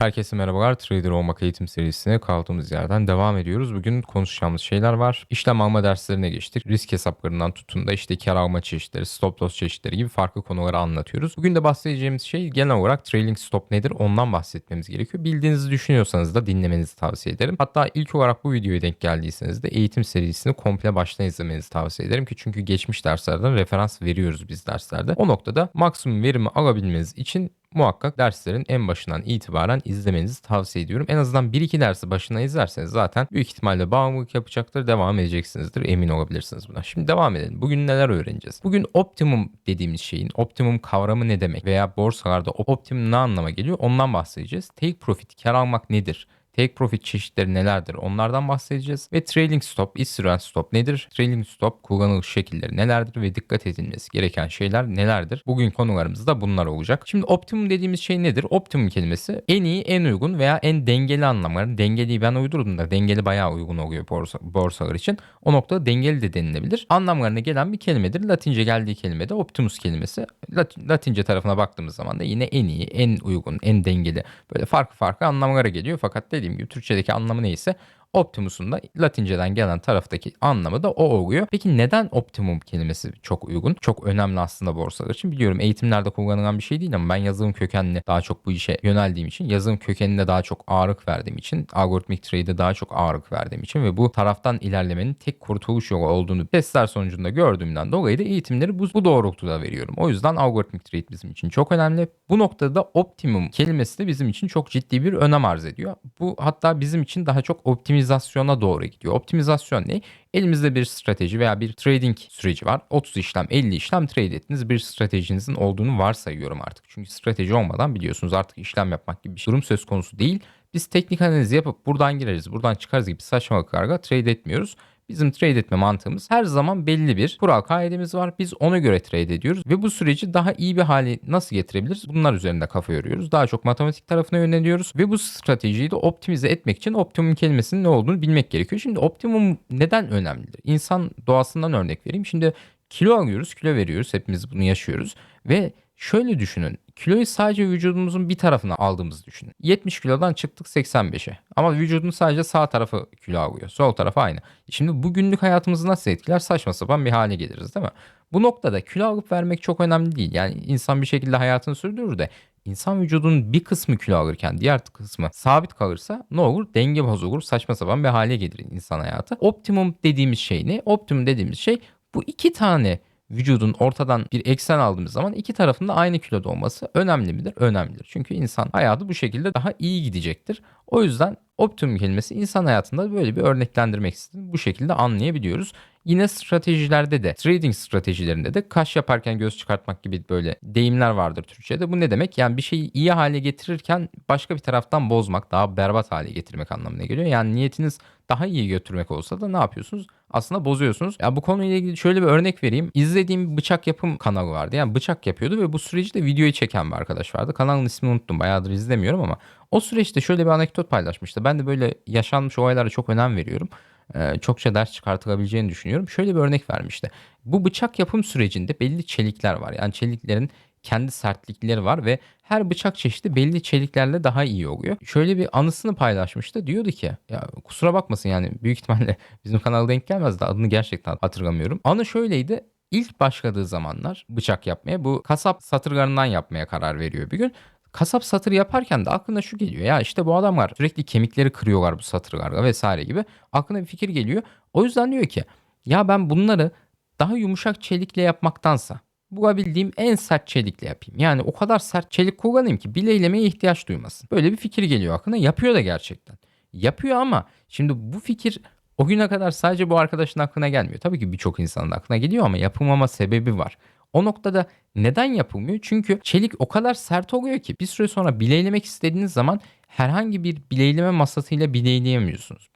Herkese merhabalar. Trader olmak eğitim serisine kaldığımız yerden devam ediyoruz. Bugün konuşacağımız şeyler var. İşlem alma derslerine geçtik. Risk hesaplarından tutun da işte kar alma çeşitleri, stop loss çeşitleri gibi farklı konuları anlatıyoruz. Bugün de bahsedeceğimiz şey genel olarak trailing stop nedir ondan bahsetmemiz gerekiyor. Bildiğinizi düşünüyorsanız da dinlemenizi tavsiye ederim. Hatta ilk olarak bu videoya denk geldiyseniz de eğitim serisini komple baştan izlemenizi tavsiye ederim ki çünkü geçmiş derslerden referans veriyoruz biz derslerde. O noktada maksimum verimi alabilmeniz için muhakkak derslerin en başından itibaren izlemenizi tavsiye ediyorum. En azından 1-2 dersi başına izlerseniz zaten büyük ihtimalle bağımlılık yapacaktır. Devam edeceksinizdir. Emin olabilirsiniz buna. Şimdi devam edelim. Bugün neler öğreneceğiz? Bugün optimum dediğimiz şeyin, optimum kavramı ne demek veya borsalarda optimum ne anlama geliyor ondan bahsedeceğiz. Take profit, kar almak nedir? Take profit çeşitleri nelerdir? Onlardan bahsedeceğiz. Ve trailing stop, süren stop nedir? Trailing stop kullanılış şekilleri nelerdir ve dikkat edilmesi gereken şeyler nelerdir? Bugün konularımızda bunlar olacak. Şimdi optimum dediğimiz şey nedir? Optimum kelimesi en iyi, en uygun veya en dengeli anlamları. Dengeliyi ben uydurdum da dengeli bayağı uygun oluyor borsa, borsalar için. O noktada dengeli de denilebilir. Anlamlarına gelen bir kelimedir. Latince geldiği kelime de optimus kelimesi. Latin, Latince tarafına baktığımız zaman da yine en iyi, en uygun, en dengeli böyle farklı farklı anlamlara geliyor. Fakat dediğim gibi Türkçedeki anlamı neyse Optimus'un da Latinceden gelen taraftaki anlamı da o oluyor. Peki neden optimum kelimesi çok uygun? Çok önemli aslında borsalar için. Biliyorum eğitimlerde kullanılan bir şey değil ama ben yazılım kökenli daha çok bu işe yöneldiğim için, yazılım kökenine daha çok ağırlık verdiğim için, algoritmik trade'e daha çok ağırlık verdiğim için ve bu taraftan ilerlemenin tek kurtuluş yolu olduğunu testler sonucunda gördüğümden dolayı da eğitimleri bu, bu doğrultuda veriyorum. O yüzden algoritmik trade bizim için çok önemli. Bu noktada optimum kelimesi de bizim için çok ciddi bir önem arz ediyor. Bu hatta bizim için daha çok optimize optimizasyona doğru gidiyor. Optimizasyon ne? Elimizde bir strateji veya bir trading süreci var. 30 işlem, 50 işlem trade ettiğiniz bir stratejinizin olduğunu varsayıyorum artık. Çünkü strateji olmadan biliyorsunuz artık işlem yapmak gibi bir durum söz konusu değil. Biz teknik analiz yapıp buradan gireriz, buradan çıkarız gibi saçmalıklarla trade etmiyoruz. Bizim trade etme mantığımız her zaman belli bir kural kaidemiz var. Biz ona göre trade ediyoruz ve bu süreci daha iyi bir hale nasıl getirebiliriz? Bunlar üzerinde kafa yoruyoruz. Daha çok matematik tarafına yöneliyoruz ve bu stratejiyi de optimize etmek için optimum kelimesinin ne olduğunu bilmek gerekiyor. Şimdi optimum neden önemlidir? İnsan doğasından örnek vereyim. Şimdi kilo alıyoruz, kilo veriyoruz. Hepimiz bunu yaşıyoruz ve Şöyle düşünün. Kiloyu sadece vücudumuzun bir tarafına aldığımızı düşünün. 70 kilodan çıktık 85'e. Ama vücudun sadece sağ tarafı kilo alıyor. Sol tarafı aynı. Şimdi bu günlük hayatımızı nasıl etkiler? Saçma sapan bir hale geliriz değil mi? Bu noktada kilo alıp vermek çok önemli değil. Yani insan bir şekilde hayatını sürdürür de insan vücudunun bir kısmı kilo alırken diğer kısmı sabit kalırsa ne olur? Denge bozulur, saçma sapan bir hale gelir insan hayatı. Optimum dediğimiz şey ne? Optimum dediğimiz şey bu iki tane vücudun ortadan bir eksen aldığımız zaman iki tarafında aynı kiloda olması önemli midir? Önemlidir. Çünkü insan hayatı bu şekilde daha iyi gidecektir. O yüzden optimum kelimesi insan hayatında böyle bir örneklendirmek istedim. Bu şekilde anlayabiliyoruz. Yine stratejilerde de, trading stratejilerinde de kaş yaparken göz çıkartmak gibi böyle deyimler vardır Türkçe'de. Bu ne demek? Yani bir şeyi iyi hale getirirken başka bir taraftan bozmak, daha berbat hale getirmek anlamına geliyor. Yani niyetiniz daha iyi götürmek olsa da ne yapıyorsunuz? Aslında bozuyorsunuz. Ya bu konuyla ilgili şöyle bir örnek vereyim. İzlediğim bıçak yapım kanalı vardı. Yani bıçak yapıyordu ve bu süreci de videoyu çeken bir arkadaş vardı. Kanalın ismini unuttum. Bayağıdır izlemiyorum ama o süreçte şöyle bir anekdot paylaşmıştı. Ben de böyle yaşanmış olaylara çok önem veriyorum. Ee, çokça ders çıkartılabileceğini düşünüyorum. Şöyle bir örnek vermişti. Bu bıçak yapım sürecinde belli çelikler var. Yani çeliklerin kendi sertlikleri var ve her bıçak çeşidi belli çeliklerle daha iyi oluyor. Şöyle bir anısını paylaşmıştı. Diyordu ki ya kusura bakmasın yani büyük ihtimalle bizim kanala denk gelmez de adını gerçekten hatırlamıyorum. Anı şöyleydi. İlk başladığı zamanlar bıçak yapmaya bu kasap satırlarından yapmaya karar veriyor bir gün. Kasap satır yaparken de aklına şu geliyor. Ya işte bu adamlar sürekli kemikleri kırıyorlar bu satırlarla vesaire gibi. Aklına bir fikir geliyor. O yüzden diyor ki ya ben bunları daha yumuşak çelikle yapmaktansa bulabildiğim en sert çelikle yapayım. Yani o kadar sert çelik kullanayım ki bileylemeye ihtiyaç duymasın. Böyle bir fikir geliyor aklına. Yapıyor da gerçekten. Yapıyor ama şimdi bu fikir o güne kadar sadece bu arkadaşın aklına gelmiyor. Tabii ki birçok insanın aklına geliyor ama yapılmama sebebi var. O noktada neden yapılmıyor? Çünkü çelik o kadar sert oluyor ki bir süre sonra bileylemek istediğiniz zaman herhangi bir bileyleme masasıyla bileyleyemiyorsunuz.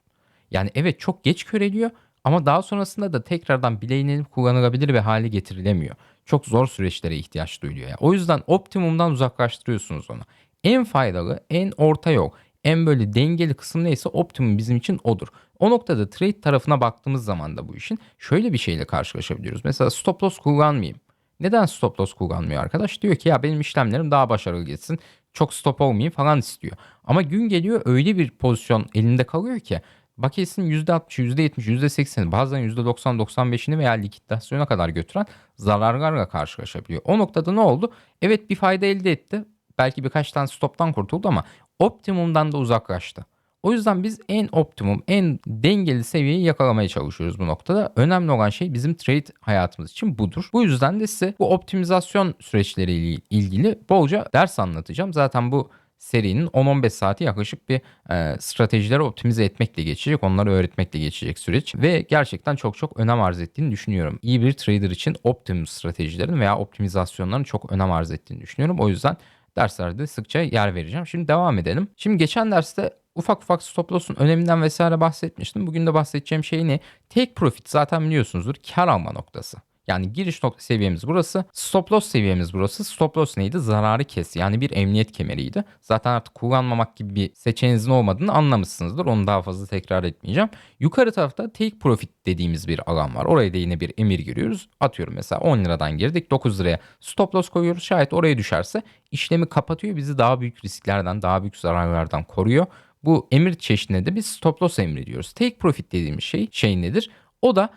Yani evet çok geç köreliyor ama daha sonrasında da tekrardan bileylenip kullanılabilir ve hale getirilemiyor. Çok zor süreçlere ihtiyaç duyuluyor. Yani. O yüzden optimumdan uzaklaştırıyorsunuz onu. En faydalı, en orta yol, en böyle dengeli kısım neyse optimum bizim için odur. O noktada trade tarafına baktığımız zaman da bu işin şöyle bir şeyle karşılaşabiliyoruz. Mesela stop loss kullanmayayım. Neden stop loss kullanmıyor arkadaş? Diyor ki ya benim işlemlerim daha başarılı geçsin. Çok stop olmayayım falan istiyor. Ama gün geliyor öyle bir pozisyon elinde kalıyor ki bakiyesinin %60, %70, %80'i bazen %90-95'ini veya likidasyona kadar götüren zararlarla karşılaşabiliyor. O noktada ne oldu? Evet bir fayda elde etti. Belki birkaç tane stoptan kurtuldu ama optimumdan da uzaklaştı. O yüzden biz en optimum, en dengeli seviyeyi yakalamaya çalışıyoruz bu noktada. Önemli olan şey bizim trade hayatımız için budur. Bu yüzden de size bu optimizasyon süreçleriyle ilgili bolca ders anlatacağım. Zaten bu serinin 10-15 saati yaklaşık bir e, stratejileri optimize etmekle geçecek. Onları öğretmekle geçecek süreç. Ve gerçekten çok çok önem arz ettiğini düşünüyorum. İyi bir trader için optimum stratejilerin veya optimizasyonların çok önem arz ettiğini düşünüyorum. O yüzden derslerde sıkça yer vereceğim. Şimdi devam edelim. Şimdi geçen derste ufak ufak stop loss'un öneminden vesaire bahsetmiştim. Bugün de bahsedeceğim şey ne? Take profit zaten biliyorsunuzdur kar alma noktası. Yani giriş nokta seviyemiz burası. Stop loss seviyemiz burası. Stop loss neydi? Zararı kes. Yani bir emniyet kemeriydi. Zaten artık kullanmamak gibi bir seçeneğinizin olmadığını anlamışsınızdır. Onu daha fazla tekrar etmeyeceğim. Yukarı tarafta take profit dediğimiz bir alan var. Oraya da yine bir emir giriyoruz. Atıyorum mesela 10 liradan girdik 9 liraya stop loss koyuyoruz. Şayet oraya düşerse işlemi kapatıyor. Bizi daha büyük risklerden, daha büyük zararlardan koruyor. Bu emir çeşidine de biz stop loss emri diyoruz. Take profit dediğimiz şey şey nedir? O da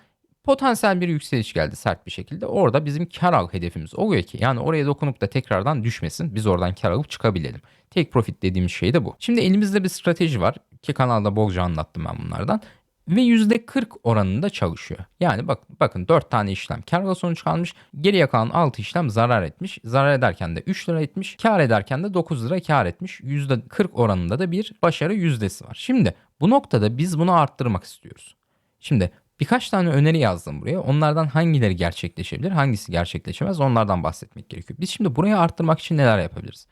potansiyel bir yükseliş geldi sert bir şekilde. Orada bizim kar al hedefimiz oluyor ki yani oraya dokunup da tekrardan düşmesin. Biz oradan kar alıp çıkabilelim. Take profit dediğimiz şey de bu. Şimdi elimizde bir strateji var ki kanalda bolca anlattım ben bunlardan ve %40 oranında çalışıyor. Yani bak, bakın 4 tane işlem karla sonuç kalmış. Geriye kalan 6 işlem zarar etmiş. Zarar ederken de 3 lira etmiş. Kar ederken de 9 lira kar etmiş. %40 oranında da bir başarı yüzdesi var. Şimdi bu noktada biz bunu arttırmak istiyoruz. Şimdi Birkaç tane öneri yazdım buraya. Onlardan hangileri gerçekleşebilir, hangisi gerçekleşemez onlardan bahsetmek gerekiyor. Biz şimdi burayı arttırmak için neler yapabiliriz?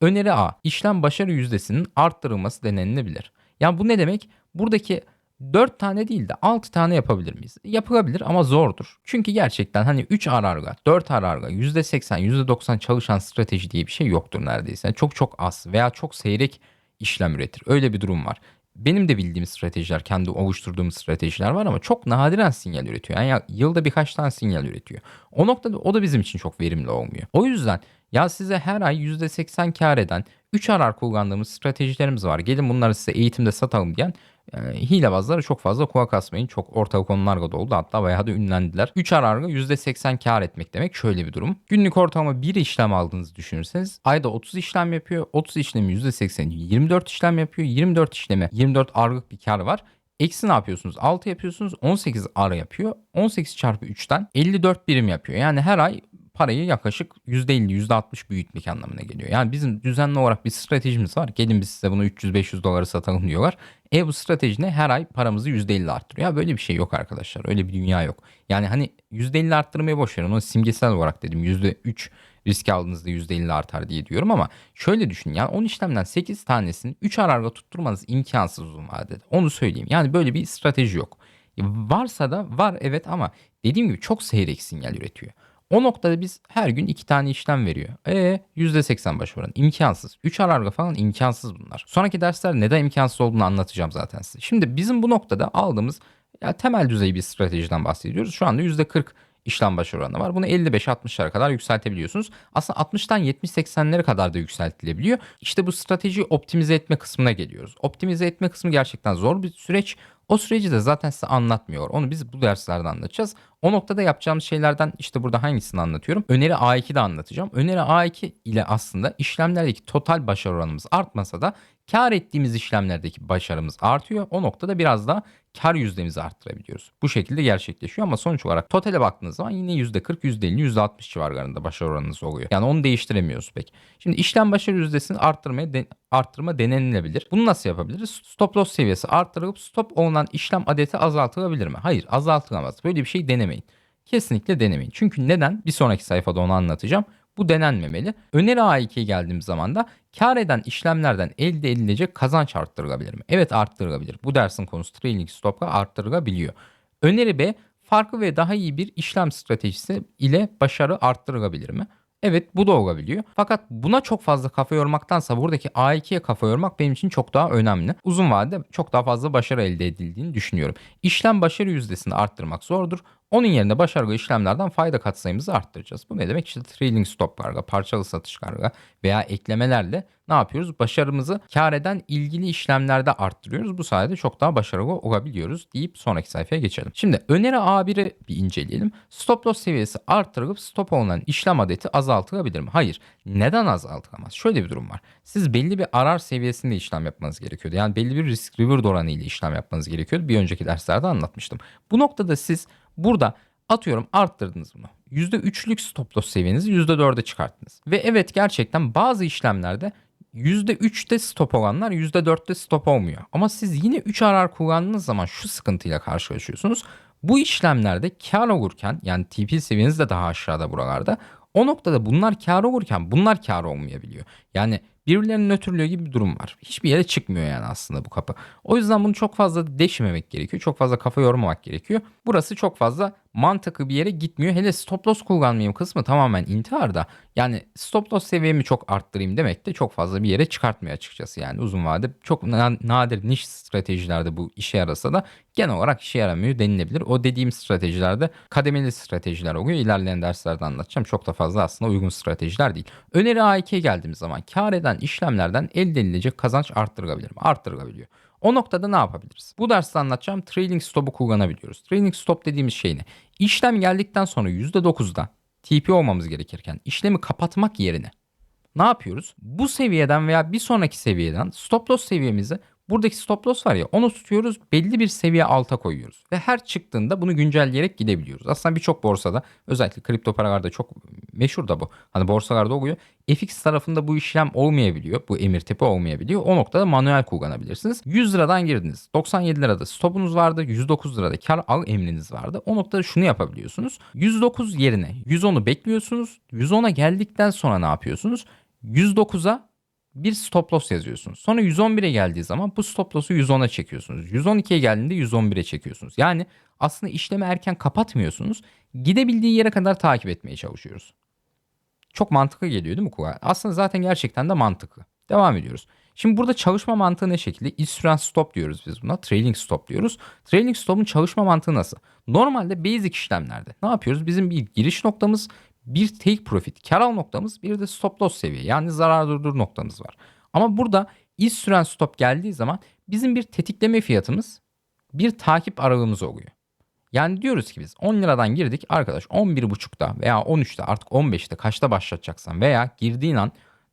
Öneri A. İşlem başarı yüzdesinin arttırılması denenilebilir. Yani bu ne demek? Buradaki 4 tane değil de 6 tane yapabilir miyiz? Yapılabilir ama zordur. Çünkü gerçekten hani 3 ararga, 4 ararga, %80, %90 çalışan strateji diye bir şey yoktur neredeyse. Yani çok çok az veya çok seyrek işlem üretir. Öyle bir durum var benim de bildiğim stratejiler, kendi oluşturduğum stratejiler var ama çok nadiren sinyal üretiyor. Yani yılda birkaç tane sinyal üretiyor. O noktada o da bizim için çok verimli olmuyor. O yüzden ya size her ay %80 kar eden 3 arar kullandığımız stratejilerimiz var. Gelin bunları size eğitimde satalım diyen e, hilebazlara çok fazla kulak asmayın. Çok ortalık konularla doldu hatta bayağı da ünlendiler. 3 ararga %80 kar etmek demek şöyle bir durum. Günlük ortalama 1 işlem aldığınızı düşünürseniz ayda 30 işlem yapıyor. 30 işlemi %80 24 işlem yapıyor. 24 işleme 24 arlık bir kar var. Eksi ne yapıyorsunuz? 6 yapıyorsunuz. 18 ara yapıyor. 18 çarpı 3'ten 54 birim yapıyor. Yani her ay parayı yaklaşık %50 %60 büyütmek anlamına geliyor. Yani bizim düzenli olarak bir stratejimiz var. Gelin biz size bunu 300-500 dolara satalım diyorlar. E bu strateji ne? Her ay paramızı %50 arttırıyor. Ya böyle bir şey yok arkadaşlar. Öyle bir dünya yok. Yani hani %50 arttırmayı boş verin. Onu simgesel olarak dedim. %3 risk aldığınızda %50 artar diye diyorum ama şöyle düşünün. Yani 10 işlemden 8 tanesini 3 ararga tutturmanız imkansız uzun vadede. Onu söyleyeyim. Yani böyle bir strateji yok. Varsa da var evet ama dediğim gibi çok seyrek sinyal üretiyor. O noktada biz her gün iki tane işlem veriyor. E %80 başarı oranı. İmkansız. 3 ararga falan imkansız bunlar. Sonraki dersler neden imkansız olduğunu anlatacağım zaten size. Şimdi bizim bu noktada aldığımız ya temel düzey bir stratejiden bahsediyoruz. Şu anda %40 işlem başarı oranı var. Bunu 55-60'lara kadar yükseltebiliyorsunuz. Aslında 60'tan 70-80'lere kadar da yükseltilebiliyor. İşte bu stratejiyi optimize etme kısmına geliyoruz. Optimize etme kısmı gerçekten zor bir süreç. O süreci de zaten size anlatmıyor. Onu biz bu derslerde anlatacağız. O noktada yapacağımız şeylerden işte burada hangisini anlatıyorum? Öneri A2'de anlatacağım. Öneri A2 ile aslında işlemlerdeki total başarı oranımız artmasa da kar ettiğimiz işlemlerdeki başarımız artıyor. O noktada biraz da kar yüzdemizi arttırabiliyoruz. Bu şekilde gerçekleşiyor ama sonuç olarak totale baktığınız zaman yine %40, %50, %60 civarlarında başarı oranınız oluyor. Yani onu değiştiremiyoruz pek. Şimdi işlem başarı yüzdesini arttırmaya de, arttırma denenilebilir. Bunu nasıl yapabiliriz? Stop loss seviyesi arttırılıp stop olunan işlem adeti azaltılabilir mi? Hayır azaltılamaz. Böyle bir şey denemeyin. Kesinlikle denemeyin. Çünkü neden? Bir sonraki sayfada onu anlatacağım. Bu denenmemeli. Öneri A2'ye geldiğim zaman da kar eden işlemlerden elde edilecek kazanç arttırılabilir mi? Evet arttırılabilir. Bu dersin konusu trailing stop'a arttırılabiliyor. Öneri B farklı ve daha iyi bir işlem stratejisi ile başarı arttırılabilir mi? Evet bu da olabiliyor. Fakat buna çok fazla kafa yormaktansa buradaki A2'ye kafa yormak benim için çok daha önemli. Uzun vadede çok daha fazla başarı elde edildiğini düşünüyorum. İşlem başarı yüzdesini arttırmak zordur. Onun yerine başarılı işlemlerden fayda katsayımızı arttıracağız. Bu ne demek? İşte trailing stop karga, parçalı satış karga veya eklemelerle ne yapıyoruz? Başarımızı kar eden ilgili işlemlerde arttırıyoruz. Bu sayede çok daha başarılı olabiliyoruz deyip sonraki sayfaya geçelim. Şimdi öneri A1'i bir inceleyelim. Stop loss seviyesi arttırılıp stop olunan işlem adeti azaltılabilir mi? Hayır. Neden azaltılamaz? Şöyle bir durum var. Siz belli bir arar seviyesinde işlem yapmanız gerekiyordu. Yani belli bir risk reward oranı ile işlem yapmanız gerekiyordu. Bir önceki derslerde anlatmıştım. Bu noktada siz burada atıyorum arttırdınız bunu. %3'lük stop loss seviyenizi %4'e çıkarttınız. Ve evet gerçekten bazı işlemlerde %3'te stop olanlar %4'te stop olmuyor. Ama siz yine 3 arar kullandığınız zaman şu sıkıntıyla karşılaşıyorsunuz. Bu işlemlerde kar olurken yani TP seviyeniz de daha aşağıda buralarda. O noktada bunlar kar olurken bunlar kar olmayabiliyor. Yani birbirlerini nötrlüyor gibi bir durum var. Hiçbir yere çıkmıyor yani aslında bu kapı. O yüzden bunu çok fazla deşmemek gerekiyor. Çok fazla kafa yormamak gerekiyor. Burası çok fazla mantıklı bir yere gitmiyor. Hele stop loss kullanmayayım kısmı tamamen intiharda. Yani stop loss seviyemi çok arttırayım demek de çok fazla bir yere çıkartmıyor açıkçası. Yani uzun vade çok nadir niş stratejilerde bu işe yarasa da genel olarak işe yaramıyor denilebilir. O dediğim stratejilerde kademeli stratejiler oluyor. İlerleyen derslerde anlatacağım. Çok da fazla aslında uygun stratejiler değil. Öneri A2'ye geldiğimiz zaman kar eden işlemlerden elde edilecek kazanç arttırılabilir mi? Arttırılabiliyor. O noktada ne yapabiliriz? Bu derste anlatacağım trailing stop'u kullanabiliyoruz. Trailing stop dediğimiz şey ne? İşlem geldikten sonra %9'da TP olmamız gerekirken işlemi kapatmak yerine ne yapıyoruz? Bu seviyeden veya bir sonraki seviyeden stop loss seviyemizi Buradaki stop loss var ya onu tutuyoruz belli bir seviye alta koyuyoruz. Ve her çıktığında bunu güncelleyerek gidebiliyoruz. Aslında birçok borsada özellikle kripto paralarda çok meşhur da bu. Hani borsalarda oluyor. FX tarafında bu işlem olmayabiliyor. Bu emir tipi olmayabiliyor. O noktada manuel kullanabilirsiniz. 100 liradan girdiniz. 97 lirada stopunuz vardı. 109 lirada kar al emriniz vardı. O noktada şunu yapabiliyorsunuz. 109 yerine 110'u bekliyorsunuz. 110'a geldikten sonra ne yapıyorsunuz? 109'a bir stop loss yazıyorsunuz. Sonra 111'e geldiği zaman bu stop loss'u 110'a çekiyorsunuz. 112'ye geldiğinde 111'e çekiyorsunuz. Yani aslında işlemi erken kapatmıyorsunuz. Gidebildiği yere kadar takip etmeye çalışıyoruz. Çok mantıklı geliyor değil mi Kuga? Aslında zaten gerçekten de mantıklı. Devam ediyoruz. Şimdi burada çalışma mantığı ne şekilde? İstiren stop diyoruz biz buna. Trailing stop diyoruz. Trailing stop'un çalışma mantığı nasıl? Normalde basic işlemlerde ne yapıyoruz? Bizim bir giriş noktamız bir take profit kar al noktamız bir de stop loss seviye yani zarar durdur noktamız var. Ama burada iz süren stop geldiği zaman bizim bir tetikleme fiyatımız bir takip aralığımız oluyor. Yani diyoruz ki biz 10 liradan girdik arkadaş 11.5'da veya 13'te artık 15'te kaçta başlatacaksan veya girdiğin an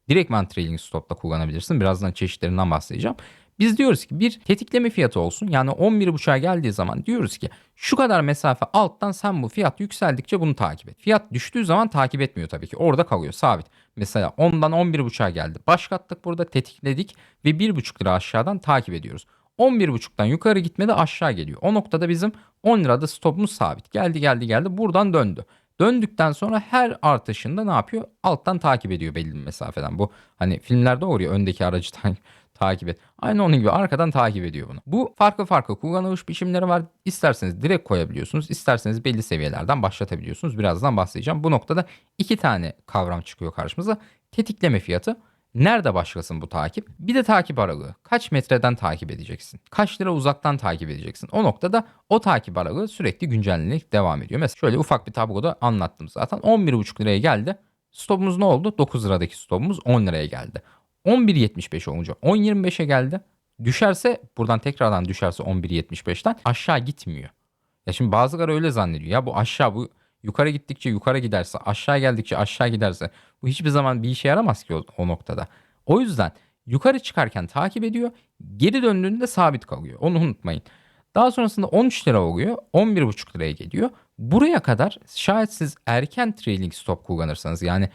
direktman trailing stop'ta kullanabilirsin. Birazdan çeşitlerinden bahsedeceğim. Biz diyoruz ki bir tetikleme fiyatı olsun. Yani 11.5'a geldiği zaman diyoruz ki şu kadar mesafe alttan sen bu fiyat yükseldikçe bunu takip et. Fiyat düştüğü zaman takip etmiyor tabii ki. Orada kalıyor sabit. Mesela 10'dan 11.5'a geldi. Başlattık burada tetikledik ve 1.5 lira aşağıdan takip ediyoruz. 11.5'tan yukarı gitmedi aşağı geliyor. O noktada bizim 10 lirada stopumuz sabit. Geldi geldi geldi buradan döndü. Döndükten sonra her artışında ne yapıyor? Alttan takip ediyor belli bir mesafeden. Bu hani filmlerde oluyor öndeki aracı takip et. Aynı onun gibi arkadan takip ediyor bunu. Bu farklı farklı kullanılış biçimleri var. İsterseniz direkt koyabiliyorsunuz. isterseniz belli seviyelerden başlatabiliyorsunuz. Birazdan bahsedeceğim. Bu noktada iki tane kavram çıkıyor karşımıza. Tetikleme fiyatı. Nerede başlasın bu takip? Bir de takip aralığı. Kaç metreden takip edeceksin? Kaç lira uzaktan takip edeceksin? O noktada o takip aralığı sürekli güncellenerek devam ediyor. Mesela şöyle ufak bir tabloda anlattım zaten. 11,5 liraya geldi. Stopumuz ne oldu? 9 liradaki stopumuz 10 liraya geldi. 11.75 olunca 10.25'e geldi. Düşerse buradan tekrardan düşerse 11.75'ten aşağı gitmiyor. Ya şimdi bazıları öyle zannediyor. Ya bu aşağı bu yukarı gittikçe yukarı giderse aşağı geldikçe aşağı giderse bu hiçbir zaman bir işe yaramaz ki o, o noktada. O yüzden yukarı çıkarken takip ediyor. Geri döndüğünde sabit kalıyor. Onu unutmayın. Daha sonrasında 13 lira oluyor. 11,5 liraya geliyor. Buraya kadar şayet siz erken trailing stop kullanırsanız yani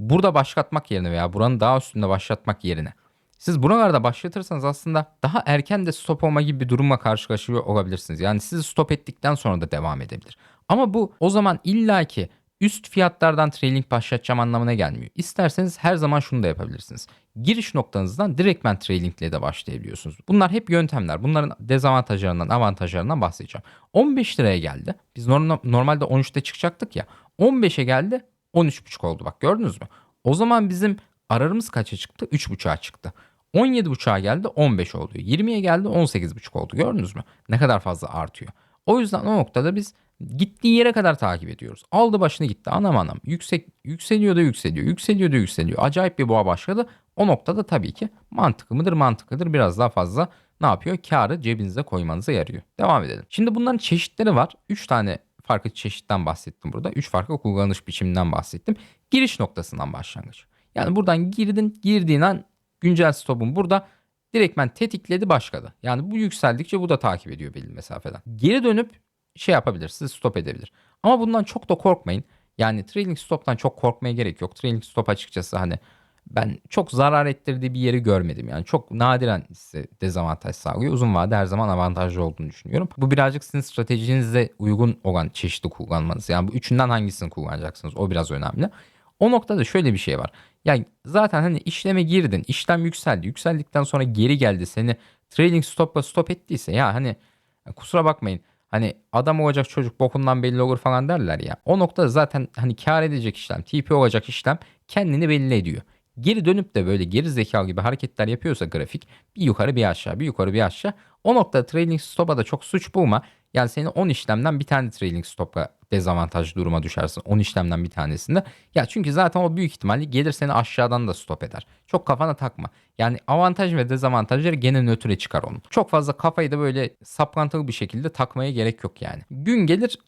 burada başlatmak yerine veya buranın daha üstünde başlatmak yerine siz buralarda başlatırsanız aslında daha erken de stop olma gibi bir durumla karşılaşıyor olabilirsiniz. Yani sizi stop ettikten sonra da devam edebilir. Ama bu o zaman illaki üst fiyatlardan trailing başlatacağım anlamına gelmiyor. İsterseniz her zaman şunu da yapabilirsiniz. Giriş noktanızdan direktmen trailing ile de başlayabiliyorsunuz. Bunlar hep yöntemler. Bunların dezavantajlarından, avantajlarından bahsedeceğim. 15 liraya geldi. Biz normalde 13'te çıkacaktık ya. 15'e geldi 13.5 oldu bak gördünüz mü? O zaman bizim ararımız kaça çıktı? 3.5'a çıktı. 17.5'a geldi 15 oldu. 20'ye geldi 18.5 oldu gördünüz mü? Ne kadar fazla artıyor. O yüzden o noktada biz gittiği yere kadar takip ediyoruz. Aldı başını gitti anam anam. Yüksek, yükseliyor da yükseliyor. Yükseliyor da yükseliyor. Acayip bir boğa başladı. O noktada tabii ki mantıklı mıdır mantıklıdır. Biraz daha fazla ne yapıyor? Karı cebinize koymanıza yarıyor. Devam edelim. Şimdi bunların çeşitleri var. 3 tane farklı çeşitten bahsettim burada. 3 farklı kullanış biçiminden bahsettim. Giriş noktasından başlangıç. Yani buradan girdin, girdiğin an güncel stopun burada direktmen tetikledi başladı. Yani bu yükseldikçe bu da takip ediyor belli mesafeden. Geri dönüp şey yapabilir, sizi stop edebilir. Ama bundan çok da korkmayın. Yani trailing stop'tan çok korkmaya gerek yok. Trailing stop açıkçası hani ben çok zarar ettirdiği bir yeri görmedim. Yani çok nadiren size dezavantaj sağlıyor. Uzun vade her zaman avantajlı olduğunu düşünüyorum. Bu birazcık sizin stratejinize uygun olan çeşitli kullanmanız. Yani bu üçünden hangisini kullanacaksınız o biraz önemli. O noktada şöyle bir şey var. Yani zaten hani işleme girdin, işlem yükseldi. Yükseldikten sonra geri geldi seni trailing stopla stop ettiyse ya hani kusura bakmayın. Hani adam olacak çocuk bokundan belli olur falan derler ya. O noktada zaten hani kar edecek işlem, TP olacak işlem kendini belli ediyor. Geri dönüp de böyle geri zekalı gibi hareketler yapıyorsa grafik bir yukarı bir aşağı bir yukarı bir aşağı. O noktada trailing stop'a da çok suç bulma. Yani senin 10 işlemden bir tane trailing stop'a dezavantajlı duruma düşersin. 10 işlemden bir tanesinde. Ya çünkü zaten o büyük ihtimalle gelir seni aşağıdan da stop eder. Çok kafana takma. Yani avantaj ve dezavantajları gene nötre çıkar onun. Çok fazla kafayı da böyle saplantılı bir şekilde takmaya gerek yok yani. Gün gelir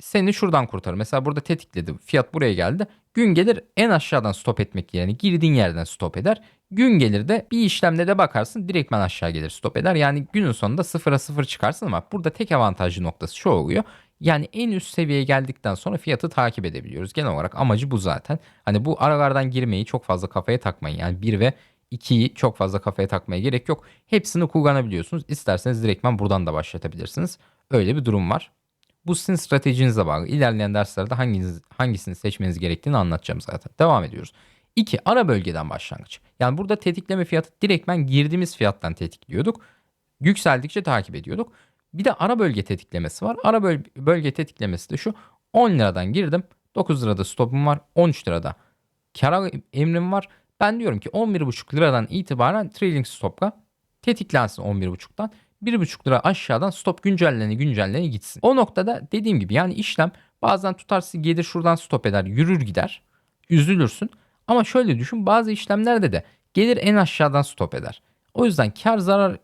seni şuradan kurtarır. Mesela burada tetikledi. Fiyat buraya geldi. Gün gelir en aşağıdan stop etmek yani girdiğin yerden stop eder. Gün gelir de bir işlemde de bakarsın direktmen aşağı gelir stop eder. Yani günün sonunda sıfıra sıfır çıkarsın ama burada tek avantajlı noktası şu oluyor. Yani en üst seviyeye geldikten sonra fiyatı takip edebiliyoruz. Genel olarak amacı bu zaten. Hani bu aralardan girmeyi çok fazla kafaya takmayın. Yani 1 ve 2'yi çok fazla kafaya takmaya gerek yok. Hepsini kullanabiliyorsunuz. İsterseniz direktmen buradan da başlatabilirsiniz. Öyle bir durum var. Bu sizin stratejinize bağlı. İlerleyen derslerde hanginiz, hangisini seçmeniz gerektiğini anlatacağım zaten. Devam ediyoruz. 2. Ara bölgeden başlangıç. Yani burada tetikleme fiyatı direktmen girdiğimiz fiyattan tetikliyorduk. Yükseldikçe takip ediyorduk. Bir de ara bölge tetiklemesi var. Ara böl- bölge tetiklemesi de şu. 10 liradan girdim. 9 lirada stopum var. 13 lirada kara emrim var. Ben diyorum ki 11,5 liradan itibaren trailing stopla tetiklensin 11,5'tan. 1,5 lira aşağıdan stop güncellene güncellene gitsin. O noktada dediğim gibi yani işlem bazen tutarsız gelir şuradan stop eder yürür gider. Üzülürsün. Ama şöyle düşün bazı işlemlerde de gelir en aşağıdan stop eder. O yüzden kar zarar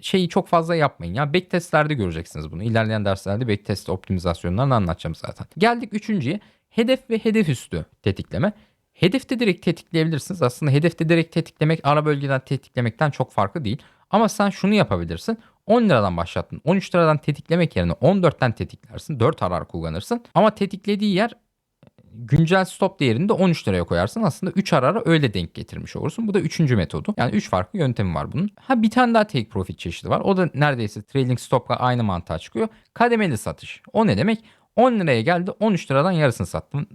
şeyi çok fazla yapmayın. Ya backtestlerde göreceksiniz bunu. İlerleyen derslerde backtest optimizasyonlarını anlatacağım zaten. Geldik üçüncüye. Hedef ve hedef üstü tetikleme. Hedefte direkt tetikleyebilirsiniz. Aslında hedefte direkt tetiklemek ara bölgeden tetiklemekten çok farklı değil. Ama sen şunu yapabilirsin. 10 liradan başlattın. 13 liradan tetiklemek yerine 14'ten tetiklersin. 4 arar kullanırsın. Ama tetiklediği yer güncel stop değerini de 13 liraya koyarsın. Aslında 3 arara öyle denk getirmiş olursun. Bu da üçüncü metodu. Yani 3 farklı yöntemi var bunun. Ha bir tane daha take profit çeşidi var. O da neredeyse trailing stopla aynı mantığa çıkıyor. Kademeli satış. O ne demek? 10 liraya geldi 13 liradan yarısını sattın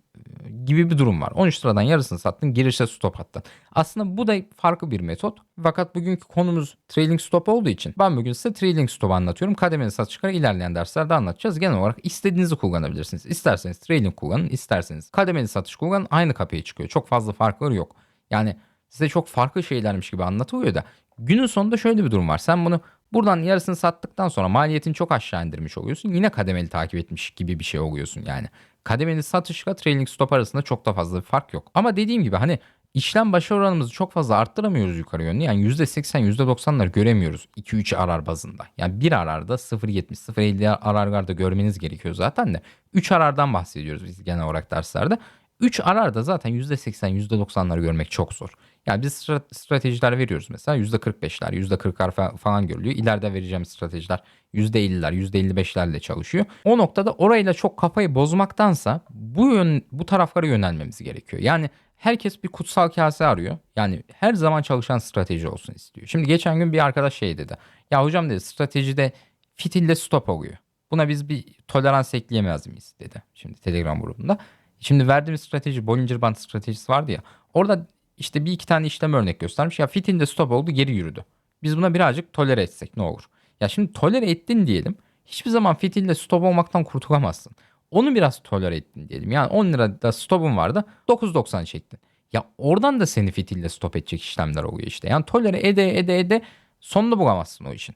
gibi bir durum var. 13 liradan yarısını sattın girişe stop attın. Aslında bu da farklı bir metot. Fakat bugünkü konumuz trailing stop olduğu için ben bugün size trailing stop anlatıyorum. Kademeli satışları ilerleyen derslerde anlatacağız. Genel olarak istediğinizi kullanabilirsiniz. İsterseniz trailing kullanın, isterseniz kademeli satış kullanın. Aynı kapıya çıkıyor. Çok fazla farkları yok. Yani size çok farklı şeylermiş gibi anlatılıyor da günün sonunda şöyle bir durum var. Sen bunu buradan yarısını sattıktan sonra maliyetini çok aşağı indirmiş oluyorsun. Yine kademeli takip etmiş gibi bir şey oluyorsun yani kademeli satışla trailing stop arasında çok da fazla bir fark yok. Ama dediğim gibi hani işlem başarı oranımızı çok fazla arttıramıyoruz yukarı yönlü. Yani %80 %90'ları göremiyoruz 2-3 arar bazında. Yani bir ararda 0.70 0.50 ararlarda görmeniz gerekiyor zaten de 3 arardan bahsediyoruz biz genel olarak derslerde. 3 ararda zaten %80 %90'ları görmek çok zor. Yani biz stratejiler veriyoruz mesela %45'ler, %40'lar falan görülüyor. İleride vereceğim stratejiler %50'ler, %55'lerle çalışıyor. O noktada orayla çok kafayı bozmaktansa bu yön, bu taraflara yönelmemiz gerekiyor. Yani herkes bir kutsal kase arıyor. Yani her zaman çalışan strateji olsun istiyor. Şimdi geçen gün bir arkadaş şey dedi. Ya hocam dedi stratejide fitilde stop oluyor. Buna biz bir tolerans ekleyemez miyiz dedi. Şimdi Telegram grubunda. Şimdi verdiğimiz strateji Bollinger Band stratejisi vardı ya. Orada işte bir iki tane işlem örnek göstermiş. Ya fitilde stop oldu geri yürüdü. Biz buna birazcık tolere etsek ne olur? Ya şimdi tolere ettin diyelim. Hiçbir zaman fitilde stop olmaktan kurtulamazsın. Onu biraz tolere ettin diyelim. Yani 10 lirada stopun vardı 9.90 çektin. Ya oradan da seni fitilde stop edecek işlemler oluyor işte. Yani tolere ede ede ede sonunda bulamazsın o işin.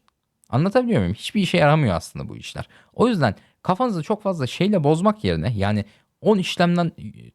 Anlatabiliyor muyum? Hiçbir işe yaramıyor aslında bu işler. O yüzden kafanızı çok fazla şeyle bozmak yerine yani 10 işlemden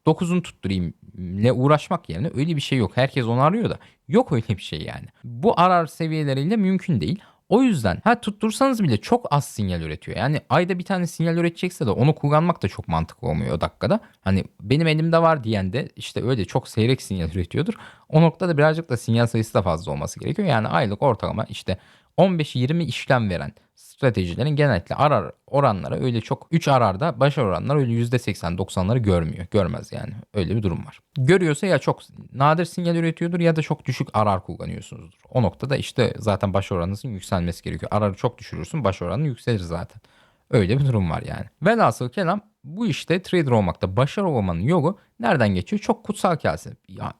9'unu tutturayım ile uğraşmak yerine öyle bir şey yok. Herkes onu arıyor da yok öyle bir şey yani. Bu arar seviyeleriyle mümkün değil. O yüzden ha tuttursanız bile çok az sinyal üretiyor. Yani ayda bir tane sinyal üretecekse de onu kullanmak da çok mantıklı olmuyor o dakikada. Hani benim elimde var diyen de işte öyle çok seyrek sinyal üretiyordur. O noktada birazcık da sinyal sayısı da fazla olması gerekiyor. Yani aylık ortalama işte 15-20 işlem veren stratejilerin genellikle arar oranları öyle çok 3 ararda başarı oranları öyle %80-90'ları görmüyor. Görmez yani. Öyle bir durum var. Görüyorsa ya çok nadir sinyal üretiyordur ya da çok düşük arar kullanıyorsunuzdur. O noktada işte zaten başarı oranınızın yükselmesi gerekiyor. Ararı çok düşürürsün başarı oranı yükselir zaten. Öyle bir durum var yani. Velhasıl kelam bu işte trader olmakta başarı olmanın yolu nereden geçiyor? Çok kutsal kase. Ya,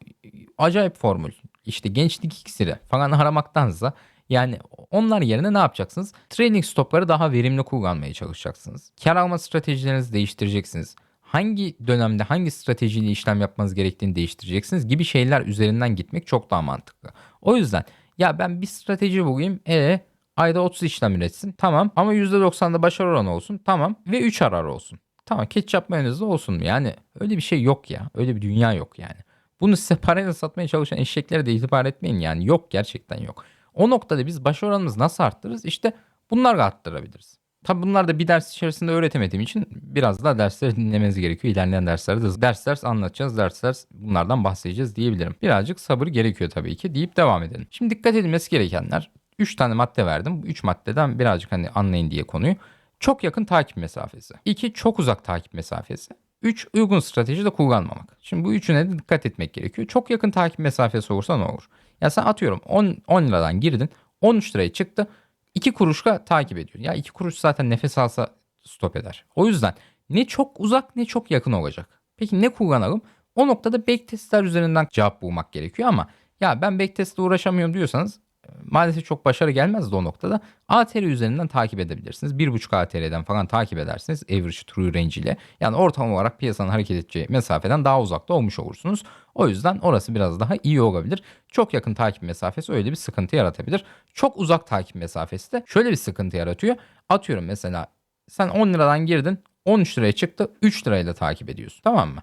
acayip formül. İşte gençlik iksiri falan aramaktansa yani onlar yerine ne yapacaksınız? Trading stopları daha verimli kullanmaya çalışacaksınız. Kar alma stratejilerinizi değiştireceksiniz. Hangi dönemde hangi stratejiyle işlem yapmanız gerektiğini değiştireceksiniz gibi şeyler üzerinden gitmek çok daha mantıklı. O yüzden ya ben bir strateji bulayım. E ayda 30 işlem üretsin. Tamam ama %90'da başarı oranı olsun. Tamam ve 3 arar olsun. Tamam ketçap mayonezli olsun. Yani öyle bir şey yok ya. Öyle bir dünya yok yani. Bunu size parayla satmaya çalışan eşeklere de itibar etmeyin yani. Yok gerçekten yok. O noktada biz baş oranımızı nasıl arttırırız? İşte bunlarla arttırabiliriz. Tabi bunlar da bir ders içerisinde öğretemediğim için biraz daha dersleri dinlemeniz gerekiyor. İlerleyen derslerde de ders ders anlatacağız. Ders ders bunlardan bahsedeceğiz diyebilirim. Birazcık sabır gerekiyor tabii ki deyip devam edelim. Şimdi dikkat edilmesi gerekenler 3 tane madde verdim. Bu 3 maddeden birazcık hani anlayın diye konuyu. Çok yakın takip mesafesi. 2 çok uzak takip mesafesi. 3 uygun strateji de kullanmamak. Şimdi bu üçüne de dikkat etmek gerekiyor. Çok yakın takip mesafesi olursa ne olur? Ya sen atıyorum 10, 10 liradan girdin 13 liraya çıktı 2 kuruşla takip ediyor. Ya 2 kuruş zaten nefes alsa stop eder. O yüzden ne çok uzak ne çok yakın olacak. Peki ne kullanalım? O noktada backtestler üzerinden cevap bulmak gerekiyor ama ya ben backtestle uğraşamıyorum diyorsanız maalesef çok başarı gelmez de o noktada. ATR üzerinden takip edebilirsiniz. 1.5 ATR'den falan takip edersiniz. Average True Range ile. Yani ortalama olarak piyasanın hareket edeceği mesafeden daha uzakta olmuş olursunuz. O yüzden orası biraz daha iyi olabilir. Çok yakın takip mesafesi öyle bir sıkıntı yaratabilir. Çok uzak takip mesafesi de şöyle bir sıkıntı yaratıyor. Atıyorum mesela sen 10 liradan girdin 13 liraya çıktı 3 lirayla takip ediyorsun tamam mı?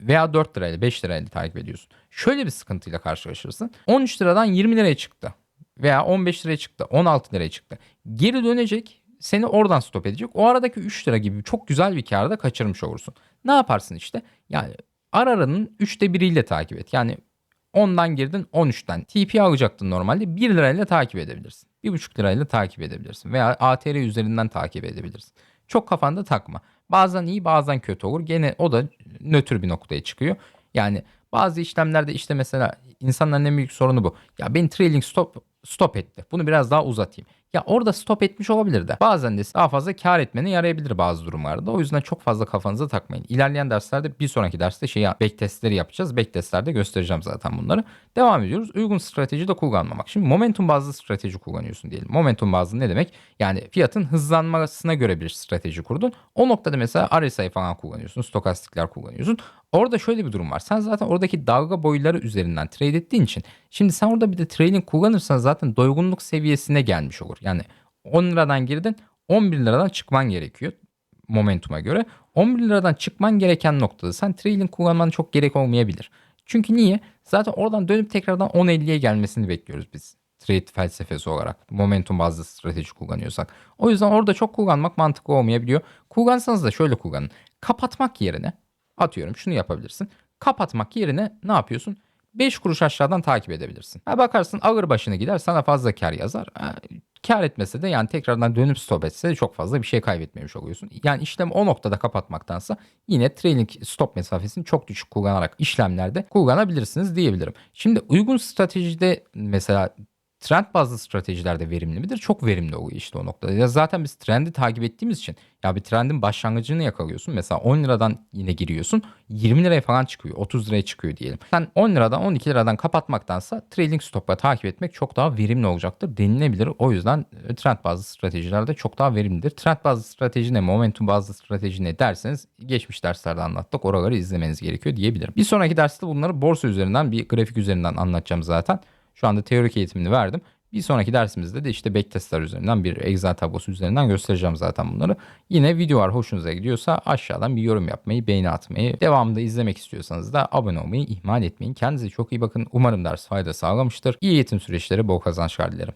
veya 4 lirayla 5 lirayla takip ediyorsun. Şöyle bir sıkıntıyla karşılaşırsın. 13 liradan 20 liraya çıktı veya 15 liraya çıktı 16 liraya çıktı. Geri dönecek seni oradan stop edecek. O aradaki 3 lira gibi çok güzel bir karda kaçırmış olursun. Ne yaparsın işte? Yani araranın 3'te 1'iyle takip et. Yani 10'dan girdin 13'ten. TP alacaktın normalde 1 lirayla takip edebilirsin. 1,5 lirayla takip edebilirsin. Veya ATR üzerinden takip edebilirsin. Çok kafanda takma. Bazen iyi bazen kötü olur. Gene o da nötr bir noktaya çıkıyor. Yani bazı işlemlerde işte mesela insanların en büyük sorunu bu. Ya ben trailing stop stop etti. Bunu biraz daha uzatayım. Ya orada stop etmiş olabilir de. Bazen de daha fazla kar etmene yarayabilir bazı durumlarda. O yüzden çok fazla kafanıza takmayın. İlerleyen derslerde bir sonraki derste şey backtestleri yapacağız. Backtestlerde göstereceğim zaten bunları. Devam ediyoruz. Uygun strateji de kullanmamak. Şimdi momentum bazlı strateji kullanıyorsun diyelim. Momentum bazlı ne demek? Yani fiyatın hızlanmasına göre bir strateji kurdun. O noktada mesela RSI falan kullanıyorsun. Stokastikler kullanıyorsun. Orada şöyle bir durum var. Sen zaten oradaki dalga boyları üzerinden trade ettiğin için şimdi sen orada bir de trading kullanırsan zaten doygunluk seviyesine gelmiş olur. Yani 10 liradan girdin 11 liradan çıkman gerekiyor momentuma göre. 11 liradan çıkman gereken noktada sen trading kullanman çok gerek olmayabilir. Çünkü niye? Zaten oradan dönüp tekrardan 10.50'ye gelmesini bekliyoruz biz. Trade felsefesi olarak momentum bazlı strateji kullanıyorsak. O yüzden orada çok kullanmak mantıklı olmayabiliyor. Kullansanız da şöyle kullanın. Kapatmak yerine atıyorum şunu yapabilirsin. Kapatmak yerine ne yapıyorsun? 5 kuruş aşağıdan takip edebilirsin. Ha bakarsın ağır başına gider sana fazla kar yazar. Ha, kar etmese de yani tekrardan dönüp stop etse de çok fazla bir şey kaybetmemiş oluyorsun. Yani işlem o noktada kapatmaktansa yine trailing stop mesafesini çok düşük kullanarak işlemlerde kullanabilirsiniz diyebilirim. Şimdi uygun stratejide mesela trend bazlı stratejiler de verimli midir? Çok verimli oluyor işte o noktada. Ya zaten biz trendi takip ettiğimiz için ya bir trendin başlangıcını yakalıyorsun. Mesela 10 liradan yine giriyorsun. 20 liraya falan çıkıyor. 30 liraya çıkıyor diyelim. Sen 10 liradan 12 liradan kapatmaktansa trading stopla takip etmek çok daha verimli olacaktır denilebilir. O yüzden e, trend bazlı stratejiler de çok daha verimlidir. Trend bazlı strateji ne, momentum bazlı strateji ne derseniz geçmiş derslerde anlattık. Oraları izlemeniz gerekiyor diyebilirim. Bir sonraki derste bunları borsa üzerinden bir grafik üzerinden anlatacağım zaten. Şu anda teorik eğitimini verdim. Bir sonraki dersimizde de işte backtestler üzerinden bir Excel tablosu üzerinden göstereceğim zaten bunları. Yine videolar hoşunuza gidiyorsa aşağıdan bir yorum yapmayı, beğeni atmayı, devamında izlemek istiyorsanız da abone olmayı ihmal etmeyin. Kendinize çok iyi bakın. Umarım ders fayda sağlamıştır. İyi eğitim süreçleri bol kazançlar dilerim.